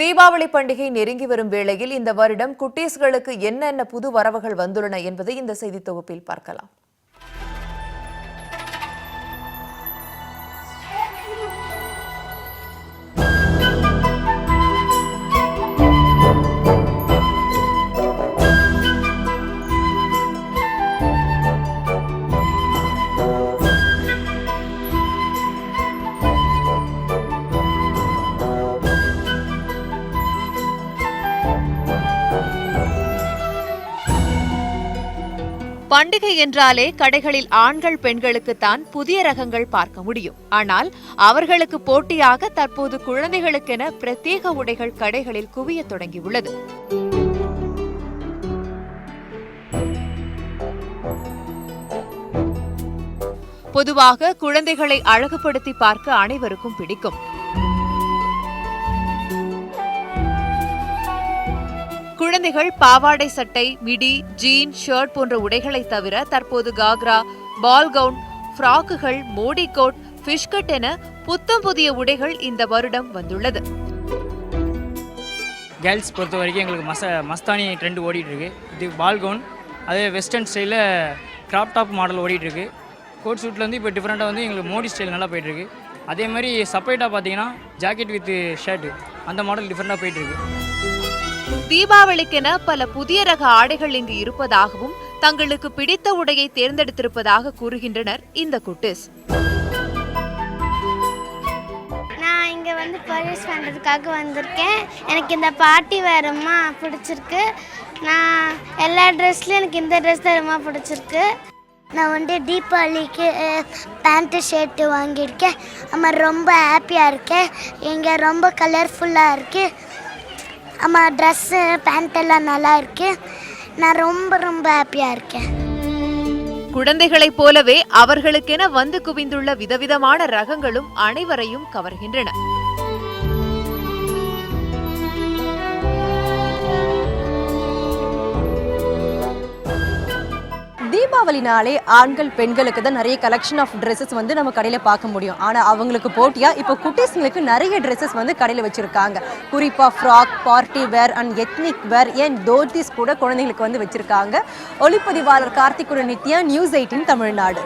தீபாவளி பண்டிகை நெருங்கி வரும் வேளையில் இந்த வருடம் குட்டீஸ்களுக்கு என்னென்ன புது வரவுகள் வந்துள்ளன என்பதை இந்த செய்தி தொகுப்பில் பார்க்கலாம். பண்டிகை என்றாலே கடைகளில் ஆண்கள் பெண்களுக்குத்தான் புதிய ரகங்கள் பார்க்க முடியும். ஆனால் அவர்களுக்கு போட்டியாக தற்போது குழந்தைகளுக்கென பிரத்யேக உடைகள் கடைகளில் குவியத் தொடங்கியுள்ளது. பொதுவாக குழந்தைகளை அழகுபடுத்தி பார்க்க அனைவருக்கும் பிடிக்கும். குழந்தைகள் பாவாடை சட்டை மிடி ஜீன் ஷர்ட் போன்ற உடைகளை தவிர தற்போது காக்ரா பால் கவுன் ஃப்ராக்குகள் மோடி கோட் ஃபிஷ்கட் என புத்தம் புதிய உடைகள் இந்த வருடம் வந்துள்ளது. கேர்ள்ஸ் பொறுத்த வரைக்கும் எங்களுக்கு மச மஸ்தானி ட்ரெண்ட் ஓடிட்டுருக்கு. இது பால் கவுன் அதே வெஸ்டர்ன் ஸ்டைலில் கிராப் டாப் மாடல் ஓடிட்டுருக்கு. கோட் சூட்டில் வந்து இப்போ டிஃப்ரெண்ட்டாக வந்து எங்களுக்கு மோடி ஸ்டைல் நல்லா போயிட்டுருக்கு. அதே மாதிரி செப்பரேட்டாக பார்த்தீங்கன்னா ஜாக்கெட் வித் ஷர்ட் அந்த மாடல் டிஃப்ரெண்ட்டாக போயிட்டுருக்கு. தீபாவளிக்கென பல புதிய ரக ஆடைகள் இங்கு இருப்பதாகவும் தங்களுக்கு பிடித்த உடையை தேர்ந்தெடுத்திருப்பதாக கூறுகின்றனர் இந்த குட்டிஸ். நான் இங்கே வந்து பர்ச்சேஸ் பண்ணுறதுக்காக வந்திருக்கேன். எனக்கு இந்த பார்ட்டி வேர் ரொம்ப பிடிச்சிருக்கு. நான் எல்லா ட்ரெஸ்லையும் எனக்கு இந்த ட்ரெஸ் தான் ரொம்ப பிடிச்சிருக்கு. நான் வந்து தீபாவளிக்கு பேண்ட்டு ஷர்ட்டு வாங்கியிருக்கேன். ஆமாம் ரொம்ப ஹாப்பியாக இருக்கேன் இங்கே ரொம்ப கலர்ஃபுல்லாக இருக்குது ஆமாம் ட்ரெஸ்ஸு பேண்ட்டெல்லாம் நல்லா இருக்குது நான் ரொம்ப ரொம்ப ஹாப்பியாக இருக்கேன். குழந்தைகளைப் போலவே அவர்களுக்கென வந்து குவிந்துள்ள விதவிதமான ரகங்களும் அனைவரையும் கவர்கின்றன. தீபாவளினாலே ஆண்கள் பெண்களுக்கு தான் நிறைய கலெக்ஷன் ஆஃப் ட்ரெஸ்ஸஸ் வந்து நம்ம கடையில் பார்க்க முடியும். ஆனால் அவங்களுக்கு போட்டியாக இப்போ குட்டீஸ்ங்களுக்கு நிறைய ட்ரெஸ்ஸஸ் வந்து கடையில் வச்சுருக்காங்க. குறிப்பாக frock party wear and ethnic wear ஏன் தோத்திஸ் கூட குழந்தைங்களுக்கு வந்து வச்சுருக்காங்க. ஒளிப்பதிவாளர் கார்த்திகுடன் நித்யா நியூஸ் எயிட்டின் தமிழ்நாடு.